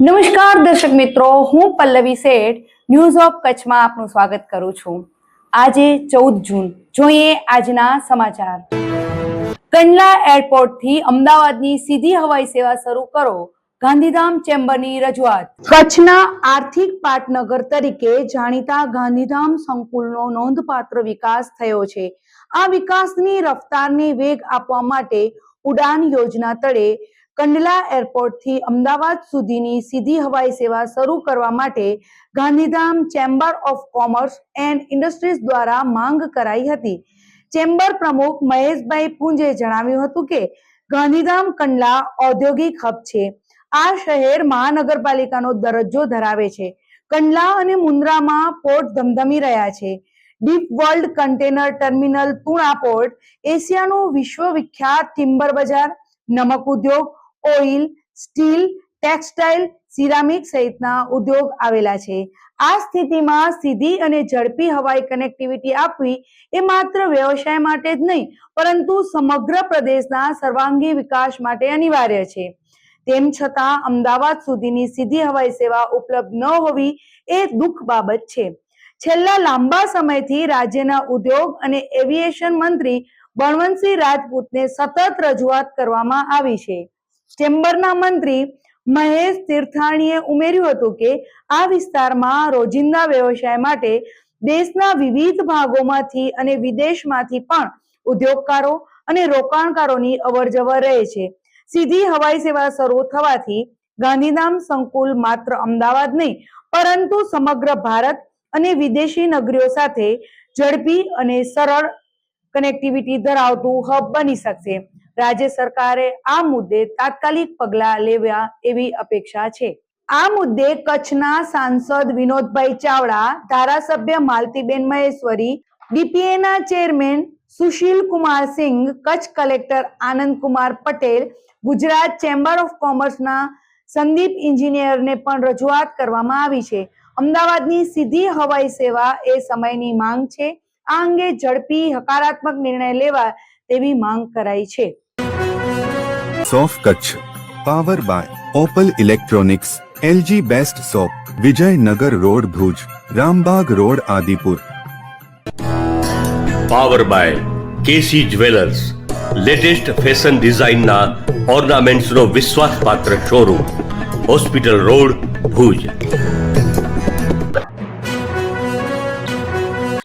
નમસ્કાર દર્શક મિત્રો, હું પલ્લવી શેઠ ન્યૂઝ ઓફ કચ્છમાં આપનું સ્વાગત કરું છું. આજે ચૌદ જૂન, જોઈએ આજના સમાચાર. કંડલા એરપોર્ટથી અમદાવાદની સીધી હવાઈ સેવા શરૂ કરો. ગાંધીધામ ચેમ્બરની રજૂઆત. કચ્છના આર્થિક પાટનગર તરીકે જાણીતા ગાંધીધામ સંકુલનો નોંધપાત્ર વિકાસ થયો છે. આ વિકાસની રફતારને વેગ આપવા માટે ઉડાન યોજના તળે કંડલા એરપોર્ટથી અમદાવાદ સુધીની સીધી હવાઈ સેવા શરૂ કરવા માટે Gandhidham chamber of commerce and industries દ્વારા માંગ કરાઈ હતી. ચેમ્બર પ્રમુખ મહેશભાઈ પુંજે જણાવ્યું હતું કે, ગાંધીધામ કંડલા ઔદ્યોગિક હબ છે. આ શહેર મહાનગરપાલિકાનો દરજ્જો ધરાવે છે. કંડલા અને મુન્દ્રામાં પોર્ટ ધમધમી રહ્યા છે. DP World container terminal Tuna port, એશિયાનું વિશ્વવિખ્યાત ટિમ્બર બજાર, નમક ઉદ્યોગ ઓઇલ, સ્ટીલ, ટેક્સટાઇલ, સિરામિક સહિતના ઉદ્યોગ આવેલા છે. આ સ્થિતિમાં સીધી અને ઝડપી હવાઈ કનેક્ટિવિટી આપવી એ માત્ર વ્યવસાય માટે જ નહીં, પરંતુ સમગ્ર પ્રદેશના સર્વાંગી વિકાસ માટે અનિવાર્ય છે. તેમ છતાં, અમદાવાદ સુધીની સીધી હવાઈ સેવા ઉપલબ્ધ ન હોવી એ દુઃખ બાબત છે. છેલ્લા લાંબા સમયથી રાજ્યના ઉદ્યોગ અને એવિએશન મંત્રી બળવંતસિંહ રાજપૂતને સતત રજૂઆત કરવામાં આવી છે. ચેમ્બરના મંત્રી મહેશ તીર્થાણીએ ઉમેર્યું હતું કે આ વિસ્તારમાં રોજિંદા વ્યવસાય માટે દેશના વિવિધ ભાગોમાંથી અને વિદેશમાંથી પણ ઉદ્યોગકારો અને રોકાણકારોની અવરજવર રહે છે. સીધી હવાઈ સેવા શરૂ થવાથી ગાંધીધામ સંકુલ માત્ર અમદાવાદ નહીં, પરંતુ સમગ્ર ભારત અને વિદેશી નગરીઓ સાથે ઝડપી અને સરળ કનેક્ટિવિટી ધરાવતું હબ બની શકશે. રાજ્ય સરકારે આ મુદ્દે તાત્કાલિક પગલાં લેવા એવી અપેક્ષા છે. આ મુદ્દે કચ્છના સાંસદ વિનોદભાઈ ચાવડા, ધારાસભ્ય Maltiben Maheshwari, ડીપીએના chairman Sushil Kumar Singh, Kutch collector Anand Kumar Patel, Gujarat chamber of કોમર્સના Sandeep ઇન્જિનિયરને પણ રજૂઆત કરવામાં આવી છે. અમદાવાદની સીધી હવાઈ સેવા એ સમયની માંગ છે. આ અંગે ઝડપી હકારાત્મક નિર્ણય લેવા તેવી માંગ કરાઈ છે. સોફ Kutch power by Opal electronics LG best shop Vijaynagar road Bhuj Rambag road Adipur. Power by KC jewellers latest fashion ડિઝાઇનના ઓર્નામેન્ટ્સનો વિશ્વાસપાત્ર શોરૂમ હોસ્પિટલ રોડ ભુજ.